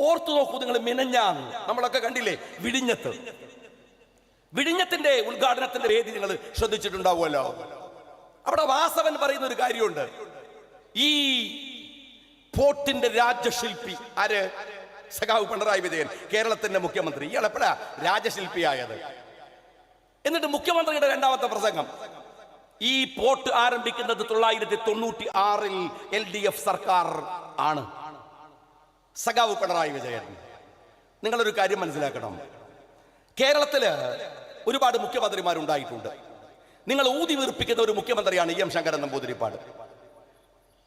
ഓർത്തു നോക്കൂ നിങ്ങൾ മിനഞ്ഞാന്ന്. നമ്മളൊക്കെ കണ്ടില്ലേ? വിഴിഞ്ഞത്ത്. വിഴിഞ്ഞത്തിന്റെ ഉദ്ഘാടനത്തിന്റെ വേദി നിങ്ങൾ ശ്രദ്ധിച്ചിട്ടുണ്ടാവുമല്ലോ. അവിടെ വാസവൻ പറയുന്ന ഒരു കാര്യമുണ്ട്. ഈ പോർട്ടിന്റെ രാജശില്പി ആര്? സഖാവ് പിണറായി വിജയൻ കേരളത്തിന്റെ മുഖ്യമന്ത്രി. ഇയാൾ എപ്പോഴാ രാജശില്പിയായത് എന്നിട്ട് മുഖ്യമന്ത്രിയുടെ രണ്ടാമത്തെ പ്രസംഗം. ഈ പോർട്ട് ആരംഭിക്കുന്നത് തൊള്ളായിരത്തി തൊണ്ണൂറ്റി ആറിൽ എൽ ഡി എഫ് സർക്കാർ ആണ്. സഖാവ് പിണറായി വിജയൻ. നിങ്ങളൊരു കാര്യം മനസ്സിലാക്കണം. കേരളത്തിൽ ഒരുപാട് മുഖ്യമന്ത്രിമാരുണ്ടായിട്ടുണ്ട്. നിങ്ങൾ ഊതി വീർപ്പിക്കുന്ന ഒരു മുഖ്യമന്ത്രിയാണ് ഇ എം ശങ്കരൻ നമ്പൂതിരിപ്പാട്.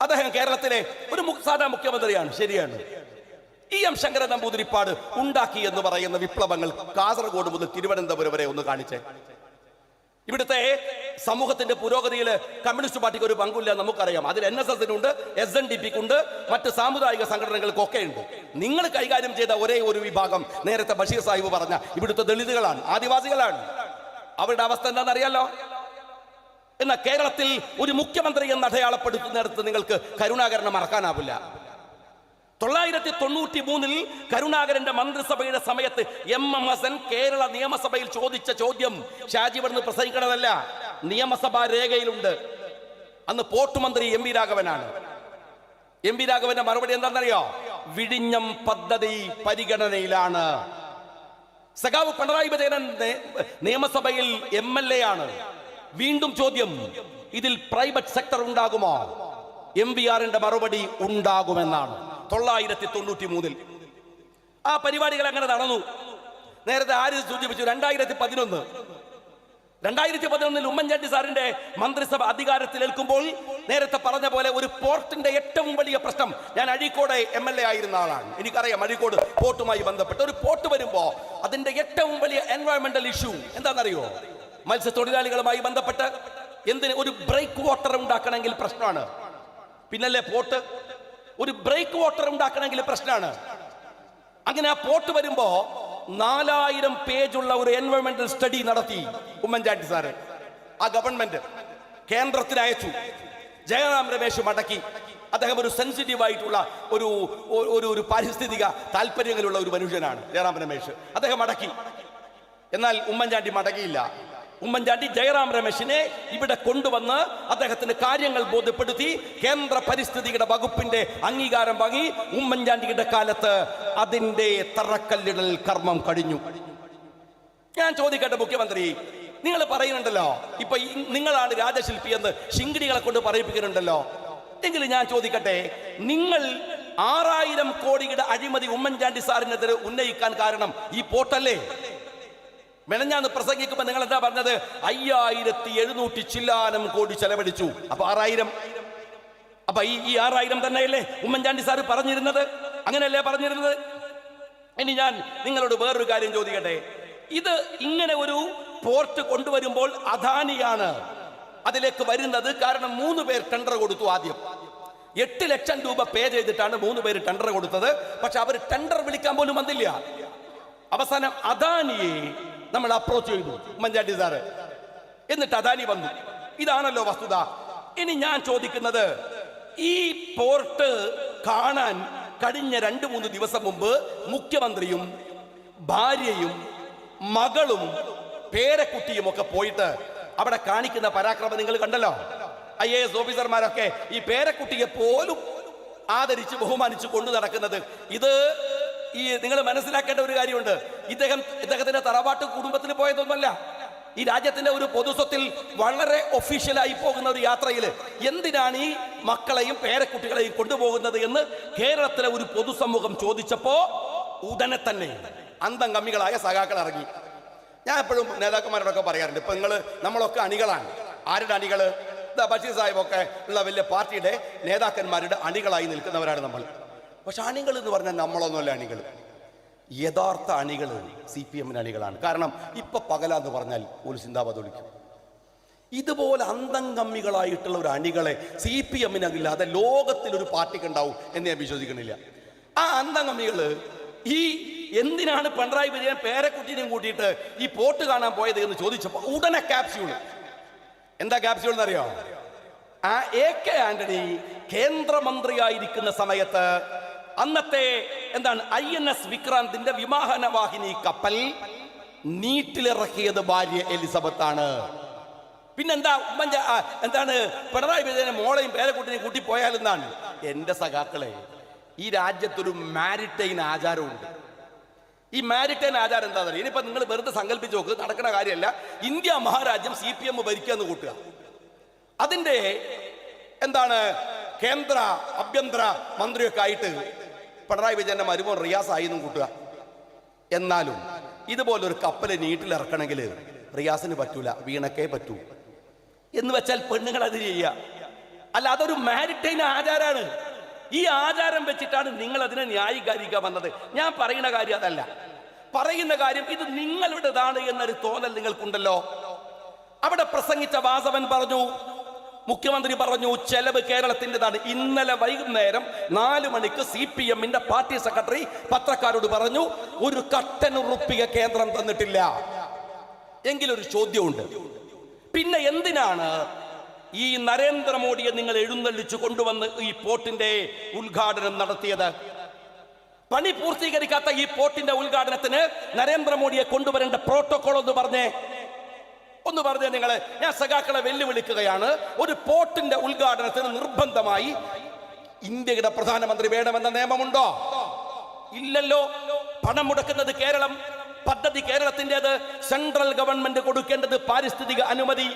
അദ്ദേഹം കേരളത്തിലെ ഒരു സാധാ മുഖ്യമന്ത്രിയാണ്. ശരിയാണ്. ഇ എം ശങ്കരൻ നമ്പൂതിരിപ്പാട് ഉണ്ടാക്കി എന്ന് പറയുന്ന വിപ്ലവങ്ങൾ കാസർഗോഡ് മുതൽ തിരുവനന്തപുരം വരെ ഒന്ന് കാണിച്ചേ. ഇവിടുത്തെ സമൂഹത്തിന്റെ പുരോഗതിയിൽ കമ്മ്യൂണിസ്റ്റ് പാർട്ടിക്ക് ഒരു പങ്കില്ല നമുക്കറിയാം. അതിൽ എൻ എസ് എസിനുണ്ട് എസ് എൻ ഡി പിക്കുണ്ട് മറ്റ് സാമുദായിക സംഘടനകൾക്കൊക്കെ ഉണ്ട് നിങ്ങൾ കൈകാര്യം ചെയ്ത ഒരേ ഒരു വിഭാഗം നേരത്തെ ബഷീർ സാഹിബ് പറഞ്ഞ ഇവിടുത്തെ ദളിതുകളാണ് ആദിവാസികളാണ്. അവരുടെ അവസ്ഥ എന്താണെന്നറിയാലോ? എന്നാൽ കേരളത്തിൽ ഒരു മുഖ്യമന്ത്രി എന്ന് അടയാളപ്പെടുത്തുന്നിടത്ത് നിങ്ങൾക്ക് കരുണാകരനെ മറക്കാനാവില്ല. തൊള്ളായിരത്തി തൊണ്ണൂറ്റി മൂന്നിൽ കരുണാകരന്റെ മന്ത്രിസഭയുടെ സമയത്ത് എം എം ഹസൻ കേരള നിയമസഭയിൽ ചോദിച്ച ചോദ്യം ഷാജി ഇവിടുന്ന് പ്രസംഗിക്കണതല്ല. നിയമസഭാ രേഖയിലുണ്ട്. അന്ന് പോർട്ട് മന്ത്രി എം വി രാഘവനാണ്. എം വി രാഘവന്റെ മറുപടി എന്താണെന്നറിയോ? വിഴിഞ്ഞം പദ്ധതി പരിഗണനയിലാണ്. സഖാവ് പിണറായി വിജയൻ നിയമസഭയിൽ എം എൽ എ ആണ്. വീണ്ടും ചോദ്യം ഇതിൽ പ്രൈവറ്റ് സെക്ടർ ഉണ്ടാകുമോ? എം വി ആറിന്റെ മറുപടി ഉണ്ടാകുമെന്നാണ്. തൊള്ളായിരത്തി തൊണ്ണൂറ്റി മൂന്നിൽ ആ പരിപാടികൾ അങ്ങനെ നടന്നു. നേരത്തെ ആര് സൂചിപ്പിച്ചു? രണ്ടായിരത്തി പതിനൊന്ന് രണ്ടായിരത്തി പതിനൊന്നിൽ ഉമ്മൻചാണ്ടി സാറിന്റെ മന്ത്രിസഭ അധികാരത്തിലേൽക്കുമ്പോൾ നേരത്തെ പറഞ്ഞ പോലെ ഒരു പോർട്ടിന്റെ ഏറ്റവും വലിയ പ്രശ്നം ഞാൻ അഴീക്കോട് എം എൽ എ ആയിരുന്ന ആളാണ്. എനിക്കറിയാം അഴീക്കോട് പോർട്ടുമായി ബന്ധപ്പെട്ട് ഒരു പോർട്ട് വരുമ്പോൾ അതിന്റെ ഏറ്റവും വലിയ എൻവയോൺമെന്റൽ ഇഷ്യൂ എന്താണെന്നറിയോ? മത്സ്യത്തൊഴിലാളികളുമായി ബന്ധപ്പെട്ട് എന്തിന് ഒരു ബ്രേക്ക് വാട്ടർ ഉണ്ടാക്കണമെങ്കിൽ പ്രശ്നമാണ്. പിന്നല്ലേ പോർട്ട്? ഒരു ബ്രേക്ക് വാട്ടർ ഉണ്ടാക്കണമെങ്കിൽ പ്രശ്നമാണ്. അങ്ങനെ ആ പോർട്ട് വരുമ്പോ നാലായിരം പേജുള്ള ഒരു എൻവയോൺമെന്റൽ സ്റ്റഡി നടത്തി. ഉമ്മൻചാണ്ടി സാറ് ആ ഗവൺമെന്റ് കേന്ദ്രത്തിന് അയച്ചു ജയറാം രമേശ് മടക്കി. അദ്ദേഹം ഒരു സെൻസിറ്റീവ് ആയിട്ടുള്ള ഒരു ഒരു- ഒരു പാരിസ്ഥിതിക താല്പര്യങ്ങളുള്ള ഒരു മനുഷ്യനാണ് ജയറാം രമേശ്. അദ്ദേഹം മടക്കി. എന്നാൽ ഉമ്മൻചാണ്ടി മടക്കിയില്ല ഉമ്മൻചാണ്ടി ജയറാം രമേശിനെ ഇവിടെ കൊണ്ടുവന്ന് അദ്ദേഹത്തിന് കാര്യങ്ങൾ ബോധ്യപ്പെടുത്തി കേന്ദ്ര പരിസ്ഥിതിയുടെ വകുപ്പിന്റെ അംഗീകാരം വാങ്ങി ഉമ്മൻചാണ്ടിയുടെ കാലത്ത് അതിന്റെ തറക്കല്ലിടൽ കർമ്മം കഴിഞ്ഞു. ഞാൻ ചോദിക്കട്ടെ മുഖ്യമന്ത്രി നിങ്ങൾ പറയുന്നുണ്ടല്ലോ. ഇപ്പൊ നിങ്ങളാണ് രാജശില്പി എന്ന് ശിങ്കിടികളെ കൊണ്ട് പറയിപ്പിക്കുന്നുണ്ടല്ലോ. എങ്കിലും ഞാൻ ചോദിക്കട്ടെ നിങ്ങൾ ആറായിരം കോടിയുടെ അഴിമതി ഉമ്മൻചാണ്ടി സാറിനെതിരെ ഉന്നയിക്കാൻ കാരണം ഈ പോട്ടല്ലേ? മെനഞ്ഞാന്ന് പ്രസംഗിക്കുമ്പോ നിങ്ങൾ എന്താ പറഞ്ഞത്? അയ്യായിരത്തി എഴുന്നൂറ്റി ചില്ലാനം കോടി ചെലവഴിച്ചു. അപ്പൊ ആറായിരം. അപ്പൊ ഈ ഈ ആറായിരം തന്നെയല്ലേ ഉമ്മൻചാണ്ടി സാർ പറഞ്ഞിരുന്നത്? അങ്ങനെയല്ലേ പറഞ്ഞിരുന്നത്? ഇനി ഞാൻ നിങ്ങളോട് വേറൊരു കാര്യം ചോദിക്കട്ടെ. ഇത് ഇങ്ങനെ ഒരു പോർട്ട് കൊണ്ടുവരുമ്പോൾ അദാനിയാണ് അതിലേക്ക് വരുന്നത്. കാരണം മൂന്ന് പേർ ടെൻഡർ കൊടുത്തു ആദ്യം. എട്ട് ലക്ഷം രൂപ പേ ചെയ്തിട്ടാണ് മൂന്ന് പേര് ടെൻഡർ കൊടുത്തത്. പക്ഷെ അവർ ടെൻഡർ വിളിക്കാൻ പോലും വന്നില്ല. അവസാനം അദാനിയെ നമ്മൾ അപ്രോച്ച് ചെയ്തു. ഉമ്മൻചാണ്ടി സാറ്. എന്നിട്ട് അദാനി വന്നു. ഇതാണല്ലോ വസ്തുത. ഇനി ഞാൻ ചോദിക്കുന്നത് ഈ പോർട്ട് കാണാൻ കഴിഞ്ഞ രണ്ട് മൂന്ന് ദിവസം മുമ്പ് മുഖ്യമന്ത്രിയും ഭാര്യയും മകളും പേരക്കുട്ടിയും ഒക്കെ പോയിട്ട് അവിടെ കാണിക്കുന്ന പരാക്രമം നിങ്ങൾ കണ്ടല്ലോ? ഐ എ എസ് ഓഫീസർമാരൊക്കെ ഈ പേരക്കുട്ടിയെ പോലും ആദരിച്ച് ബഹുമാനിച്ച് കൊണ്ടു നടക്കുന്നത്. ഇത് ഈ നിങ്ങൾ മനസ്സിലാക്കേണ്ട ഒരു കാര്യമുണ്ട്. ഇദ്ദേഹം ഇദ്ദേഹത്തിന്റെ തറവാട്ട് കുടുംബത്തിൽ പോയതൊന്നുമല്ല. ഈ രാജ്യത്തിന്റെ ഒരു പൊതുസ്വത്തിൽ വളരെ ഒഫീഷ്യലായി പോകുന്ന ഒരു യാത്രയിൽ എന്തിനാണ് ഈ മക്കളെയും പേരക്കുട്ടികളെയും കൊണ്ടുപോകുന്നത് എന്ന് കേരളത്തിലെ ഒരു പൊതുസമൂഹം ചോദിച്ചപ്പോ ഉടനെ തന്നെ അന്തം കമ്മികളായ സഖാക്കൾ ഇറങ്ങി. ഞാൻ എപ്പോഴും നേതാക്കന്മാരോടൊക്കെ പറയാറുണ്ട് ഇപ്പൊ നിങ്ങൾ നമ്മളൊക്കെ അണികളാണ്. ആരുടെ അണികൾ? ഇതാ ബഷീർ സാഹിബൊക്കെ ഉള്ള വലിയ പാർട്ടിയുടെ നേതാക്കന്മാരുടെ അണികളായി നിൽക്കുന്നവരാണ് നമ്മൾ. പക്ഷെ അണികൾ എന്ന് പറഞ്ഞാൽ നമ്മളൊന്നുമല്ല അണികൾ യഥാർത്ഥ അണികൾ സി പി എമ്മിന് അണികളാണ്. കാരണം ഇപ്പൊ പകലാന്ന് പറഞ്ഞാൽ ഒരു ചിന്താപത് ഒളിക്കും. ഇതുപോലെ അന്തംഗമ്മികളായിട്ടുള്ള ഒരു അണികളെ സി പി എമ്മിനല്ലാതെ ലോകത്തിൽ ഒരു പാർട്ടിക്ക് ഉണ്ടാവും എന്ന് ഞാൻ വിശ്വസിക്കുന്നില്ല. ആ അന്തംഗമ്മികൾ ഈ എന്തിനാണ് പിണറായി വിജയൻ പേരക്കുട്ടിനെയും കൂട്ടിയിട്ട് ഈ പോട്ട് കാണാൻ പോയത് എന്ന് ചോദിച്ചപ്പോൾ ഉടനെ ക്യാപ്സ്യൂൾ എന്താ ക്യാപ്സ്യൂൾ എന്നറിയോ ആ എ കെ ആന്റണി കേന്ദ്രമന്ത്രിയായിരിക്കുന്ന സമയത്ത് അന്നത്തെ എന്താണ് ഐ എൻ എസ് വിക്രാന്തിന്റെ വിമാനവാഹിനി കപ്പൽ നീട്ടിലിറക്കിയത് ഭാര്യ എലിസബത്ത് ആണ് പിന്നെന്താ ഉമ്മൻചാ എന്താണ് പിണറായി വിജയനെ മോളെയും പേരക്കുട്ടിനെയും കൂട്ടി പോയാലെന്നാണ് എന്റെ സഖാക്കളെ ഈ രാജ്യത്തൊരു മാരിടൈൻ ആചാരമുണ്ട്. ഈ മാരിടൈൻ ആചാരം എന്താ പറയുക? ഇനിയിപ്പോൾ നിങ്ങൾ വെറുതെ സങ്കല്പിച്ച് നോക്ക് നടക്കുന്ന കാര്യമല്ല. ഇന്ത്യ മഹാരാജ്യം സി പി എം ഭരിക്കുക എന്ന് കൂട്ടുക. അതിന്റെ എന്താണ് കേന്ദ്ര ആഭ്യന്തര മന്ത്രിയൊക്കെ ആയിട്ട് പിണറായി വിജയന്റെ മരുമോൻ റിയാസ് എന്നും കൂട്ടുക. എന്നാലും ഇതുപോലൊരു കപ്പൽ നീട്ടിലിറക്കണമെങ്കിൽ റിയാസിന് പറ്റൂല വീണക്കേ പറ്റൂ. എന്ന് വെച്ചാൽ പെണ്ണുങ്ങൾ അത് ചെയ്യുക. അല്ല അതൊരു മാരിടൈൻ ആചാരാണ്. ഈ ആചാരം വെച്ചിട്ടാണ് നിങ്ങൾ അതിനെ ന്യായീകരിക്കുക വന്നത്. ഞാൻ പറയുന്ന കാര്യം അതല്ല. പറയുന്ന കാര്യം ഇത് നിങ്ങളുടേതാണ് എന്നൊരു തോന്നൽ നിങ്ങൾക്കുണ്ടല്ലോ. അവിടെ പ്രസംഗിച്ച വാസവൻ പറഞ്ഞു മുഖ്യമന്ത്രി പറഞ്ഞു ചെലവ് കേരളത്തിന്റെതാണ്. ഇന്നലെ വൈകുന്നേരം നാല് മണിക്ക് സി പി എമ്മിന്റെ പാർട്ടി സെക്രട്ടറി പത്രക്കാരോട് പറഞ്ഞു ഒരു കട്ടൻ ഉറുപ്പിക കേന്ദ്രം തന്നിട്ടില്ല. എങ്കിലൊരു ചോദ്യമുണ്ട്. പിന്നെ എന്തിനാണ് ഈ നരേന്ദ്രമോദിയെ നിങ്ങൾ എഴുന്നള്ളിച്ചു കൊണ്ടുവന്ന് ഈ പോർട്ടിന്റെ ഉദ്ഘാടനം നടത്തിയത്. പണി പൂർത്തീകരിക്കാത്ത ഈ പോർട്ടിന്റെ ഉദ്ഘാടനത്തിന് നരേന്ദ്രമോദിയെ കൊണ്ടുവരേണ്ട പ്രോട്ടോകോൾ എന്ന് പറഞ്ഞേ. ഒന്ന് പറഞ്ഞേ നിങ്ങൾ ഞാൻ സഖാക്കളെ വെല്ലുവിളിക്കുകയാണ്. ഒരു പോർട്ടിന്റെ ഉദ്ഘാടനത്തിന് നിർബന്ധമായി ഇന്ത്യയുടെ പ്രധാനമന്ത്രി വേണമെന്ന നിയമമുണ്ടോ? ഇല്ലല്ലോ. പണം മുടക്കുന്നത് കേരളം. പദ്ധതി കേരളത്തിന്റെത്. സെൻട്രൽ ഗവൺമെന്റ് കൊടുക്കേണ്ടത് പാരിസ്ഥിതിക അനുമതി.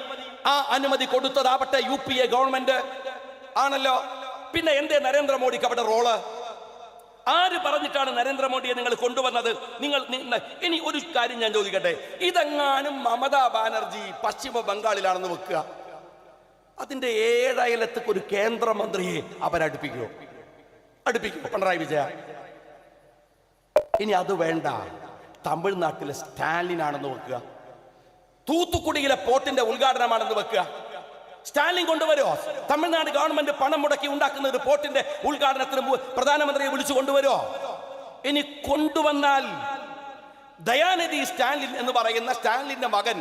ആ അനുമതി കൊടുത്തതാവട്ടെ യു പി എ ഗവൺമെന്റ്. ആണല്ലോ. പിന്നെ എന്തേ നരേന്ദ്രമോദിക്ക് അവിടെ റോൾ? ആര് പറഞ്ഞിട്ടാണ് നരേന്ദ്രമോദിയെ നിങ്ങൾ കൊണ്ടുവന്നത്? നിങ്ങൾ ഇനി ഒരു കാര്യം ഞാൻ ചോദിക്കട്ടെ. ഇതെങ്ങാനും മമതാ ബാനർജി പശ്ചിമ ബംഗാളിലാണെന്ന് വെക്കുക. അതിന്റെ ഏഴയലത്തേക്ക് ഒരു കേന്ദ്രമന്ത്രിയെ അവരടുപ്പിക്കുമോ അടുപ്പിക്കുമോ പിണറായി വിജയ. ഇനി അത് വേണ്ട. തമിഴ്നാട്ടിലെ സ്റ്റാലിൻ ആണെന്ന് വെക്കുക. തൂത്തുക്കുടിയിലെ പോർട്ടിന്റെ ഉദ്ഘാടനമാണെന്ന് വെക്കുക. സ്റ്റാലിൻ കൊണ്ടുവരുമോ തമിഴ്നാട് ഗവൺമെന്റ് പണം മുടക്കി ഉണ്ടാക്കുന്ന ഒരു പോർട്ടിന്റെ ഉദ്ഘാടനത്തിന് പ്രധാനമന്ത്രിയെ വിളിച്ചു കൊണ്ടുവരുമോ ഇനി കൊണ്ടുവന്നാൽ ദയാനിധി സ്റ്റാലിൻ എന്ന് പറയുന്ന സ്റ്റാലിന്റെ മകൻ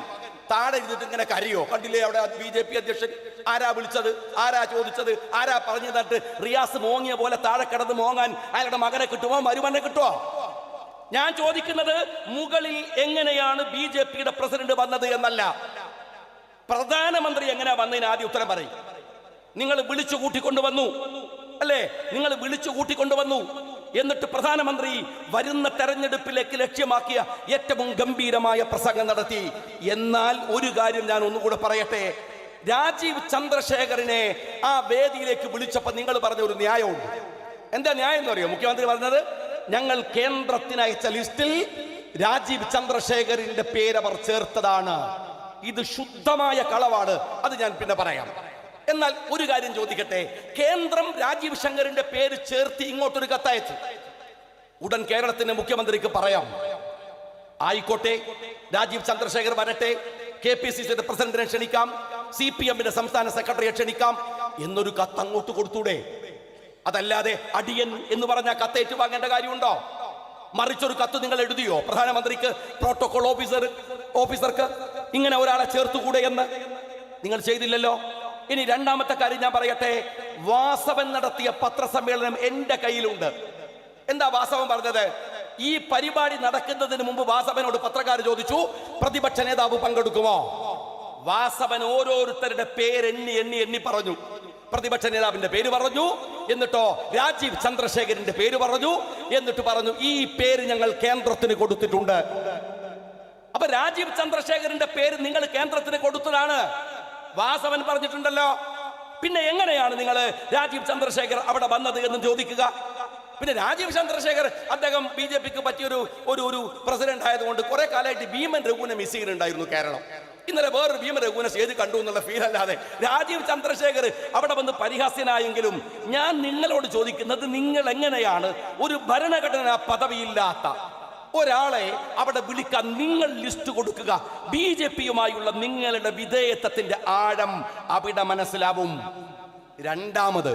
താഴെ ഇരുന്നിട്ട് ഇങ്ങനെ കരയോ? കണ്ടില്ലേ അവിടെ ബി ജെ പി അധ്യക്ഷൻ ആരാ വിളിച്ചത്? ആരാ ചോദിച്ചത്? ആരാ പറഞ്ഞു തന്നിട്ട് റിയാസ് മോങ്ങിയ പോലെ താഴെ കിടന്ന് മോങ്ങാൻ അയാളുടെ മകനെ കിട്ടുമോ? മരുമനെ കിട്ടുമോ? ഞാൻ ചോദിക്കുന്നത് മുകളിൽ എങ്ങനെയാണ് ബി ജെ പിയുടെ പ്രസിഡന്റ് വന്നത് എന്നല്ല. പ്രധാനമന്ത്രി എങ്ങനെയാ വന്നതിന് ആദ്യം ഉത്തരം പറയും. നിങ്ങൾ വിളിച്ചു കൂട്ടിക്കൊണ്ടുവന്നു. അല്ലേ? നിങ്ങൾ വിളിച്ചു കൂട്ടിക്കൊണ്ടുവന്നു. എന്നിട്ട് പ്രധാനമന്ത്രി വരുന്ന തെരഞ്ഞെടുപ്പിലേക്ക് ലക്ഷ്യമാക്കിയ ഏറ്റവും ഗംഭീരമായ പ്രസംഗം നടത്തി. എന്നാൽ ഒരു കാര്യം ഞാൻ ഒന്നുകൂടെ പറയട്ടെ. രാജീവ് ചന്ദ്രശേഖരനെ ആ വേദിയിലേക്ക് വിളിച്ചപ്പോൾ നിങ്ങൾ പറഞ്ഞ ഒരു ന്യായമുണ്ട്. എന്താ ന്യായം എന്ന് അറിയോ? മുഖ്യമന്ത്രി പറഞ്ഞത്? ഞങ്ങൾ കേന്ദ്രത്തിന് അയച്ച ലിസ്റ്റിൽ രാജീവ് ചന്ദ്രശേഖറിന്റെ പേര് അവർ ചേർത്തതാണ്. ഇത് ശുദ്ധമായ കളവാണ്. അത് ഞാൻ പിന്നെ പറയാം. എന്നാൽ ഒരു കാര്യം ചോദിക്കട്ടെ. കേന്ദ്രം രാജീവ് ശങ്കറിന്റെ പേര് ചേർത്ത് ഇങ്ങോട്ടൊരു കത്തയച്ചു. ഉടൻ കേരളത്തിന്റെ മുഖ്യമന്ത്രിക്ക് പറയാം. ആയിക്കോട്ടെ രാജീവ് ചന്ദ്രശേഖർ വരട്ടെ. കെ പി സി സിയുടെ പ്രസിഡന്റിനെ ക്ഷണിക്കാം. സി പി എമ്മിന്റെ സംസ്ഥാന സെക്രട്ടറിയെ ക്ഷണിക്കാം. എന്നൊരു കത്ത് അങ്ങോട്ട് കൊടുത്തൂടെ? അതല്ലാതെ അടിയൻ എന്ന് പറഞ്ഞ കത്തേറ്റ് വാങ്ങേണ്ട കാര്യമുണ്ടോ? മറിച്ചൊരു കത്ത് നിങ്ങൾ എഴുതിയോ? പ്രധാനമന്ത്രിക്ക് പ്രോട്ടോകോൾ ഓഫീസർ ഓഫീസർക്ക് ഇങ്ങനെ ഒരാളെ ചേർത്തുകൂടെ എന്ന്? നിങ്ങൾ ചെയ്തില്ലല്ലോ? ഇനി രണ്ടാമത്തെ കാര്യം ഞാൻ പറയട്ടെ. വാസവൻ നടത്തിയ പത്രസമ്മേളനം എന്റെ കയ്യിലുണ്ട്. എന്താ വാസവൻ പറഞ്ഞത്? ഈ പരിപാടി നടക്കുന്നതിന് മുമ്പ് വാസവനോട് പത്രക്കാർ ചോദിച്ചു പ്രതിപക്ഷ നേതാവ് പങ്കെടുക്കുമോ? വാസവൻ ഓരോരുത്തരുടെ പേരെണ്ണി എണ്ണി എണ്ണി പറഞ്ഞു. പ്രതിപക്ഷ നേതാവിന്റെ പേര് പറഞ്ഞു. എന്നിട്ടോ രാജീവ് ചന്ദ്രശേഖരന്റെ പേര് പറഞ്ഞു. എന്നിട്ട് പറഞ്ഞു ഈ പേര് ഞങ്ങൾ കേന്ദ്രത്തിന് കൊടുത്തിട്ടുണ്ട്. അപ്പൊ രാജീവ് ചന്ദ്രശേഖരന്റെ പേര് നിങ്ങൾ കേന്ദ്രത്തിന് കൊടുത്തതാണ്. വാസവൻ പറഞ്ഞിട്ടുണ്ടല്ലോ. പിന്നെ എങ്ങനെയാണ് നിങ്ങൾ രാജീവ് ചന്ദ്രശേഖർ അവിടെ വന്നത് എന്ന് ചോദിക്കുക. പിന്നെ രാജീവ് ചന്ദ്രശേഖർ അദ്ദേഹം ബി ജെ പിക്ക് പറ്റിയൊരു ഒരു ഒരു പ്രസിഡന്റ് ആയതുകൊണ്ട് കുറെ കാലമായിട്ട് ഭീമൻ രഘുവിനെ മിസ് ചെയ്യുന്നുണ്ടായിരുന്നു കേരളം. ഇന്നലെ വേറൊരു ഭീമരഘുവിനെ ചെയ്ത് കണ്ടു എന്നുള്ള ഫീൽ അല്ലാതെ. രാജീവ് ചന്ദ്രശേഖർ അവിടെ വന്ന് പരിഹാസ്യനായെങ്കിലും ഞാൻ നിങ്ങളോട് ചോദിക്കുന്നത് നിങ്ങൾ എങ്ങനെയാണ്? ഒരു ഭരണഘടനാ പദവിയില്ലാത്ത ഒരാളെ അവിടെ വിളിക്കാൻ നിങ്ങൾ ലിസ്റ്റ് കൊടുക്കുക. ബി ജെ പിയുമായുള്ള നിങ്ങളുടെ വിധേയത്വത്തിന്റെ ആഴം അവിടെ മനസ്സിലാവും. രണ്ടാമത്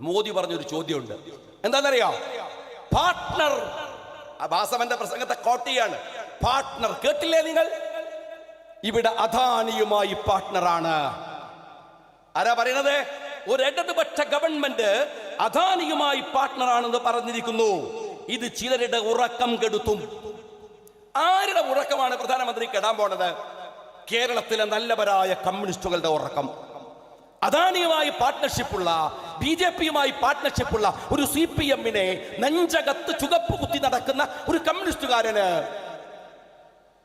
മോദി പറഞ്ഞൊരു ചോദ്യമുണ്ട്. എന്താണെന്നറിയോ? പാർട്ട്ണർ വാസവന്റെ പ്രസംഗത്തെ കോട്ടിയാണ് പാർട്ട്ണർ കേട്ടില്ലേ നിങ്ങൾ? ഇവിടെ അദാനിയുമായി പാർട്ട്ണറാണ്. ആരാ പറയണത്? ഒരു ഇടതുപക്ഷ ഗവൺമെന്റ് അദാനിയുമായി പാർട്ട്ണറാണെന്ന് പറഞ്ഞിരിക്കുന്നു. ഇത് ചിലരുടെ ഉറക്കം കെടുത്തും. ആരുടെ ഉറക്കമാണ് പ്രധാനമന്ത്രി കെടാൻ പോണത്? കേരളത്തിലെ നല്ലവരായ കമ്മ്യൂണിസ്റ്റുകളുടെ ഉറക്കം. അദാനിയുമായി പാർട്ട്ണർഷിപ്പുള്ള ബി ജെ പിയുമായി പാർട്ട്ണർഷിപ്പുള്ള ഒരു സി പി എമ്മിനെ നെഞ്ചകത്ത് ചുകപ്പ് കുത്തി നടക്കുന്ന ഒരു കമ്മ്യൂണിസ്റ്റുകാരന്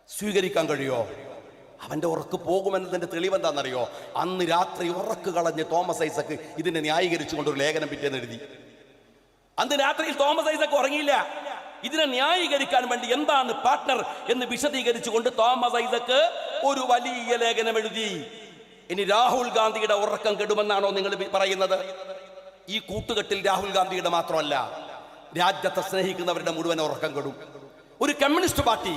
സ്വീകരിക്കാൻ കഴിയോ? അവന്റെ ഉറക്ക് പോകുമെന്നതിന്റെ തെളിവെന്താണെന്നറിയോ അന്ന് രാത്രി ഉറക്ക് കളഞ്ഞ് തോമസ് ഐസക്ക് ഇതിനെ ന്യായീകരിച്ചുകൊണ്ട് ഒരു ലേഖനം പിറ്റേന്ന് എഴുതി. അന്ന് രാത്രിയിൽ തോമസ് ഐസക്ക് ഉറങ്ങിയില്ല. ഇതിനെ ന്യായീകരിക്കാൻ വേണ്ടി എന്താണ് പാർട്ട്ണർ എന്ന് വിശദീകരിച്ചുകൊണ്ട് തോമസ് ഐസക്ക് ഒരു വലിയ ലേഖനം എഴുതി. ഇനി രാഹുൽ ഗാന്ധിയുടെ ഉറക്കം കെടുമെന്നാണോ നിങ്ങൾ പറയുന്നത്? ഈ കൂട്ടുകെട്ടിൽ രാഹുൽ ഗാന്ധിയുടെ മാത്രമല്ല രാജ്യത്തെ സ്നേഹിക്കുന്നവരുടെ മുഴുവൻ ഉറക്കം കെടും. ഒരു കമ്മ്യൂണിസ്റ്റ് പാർട്ടി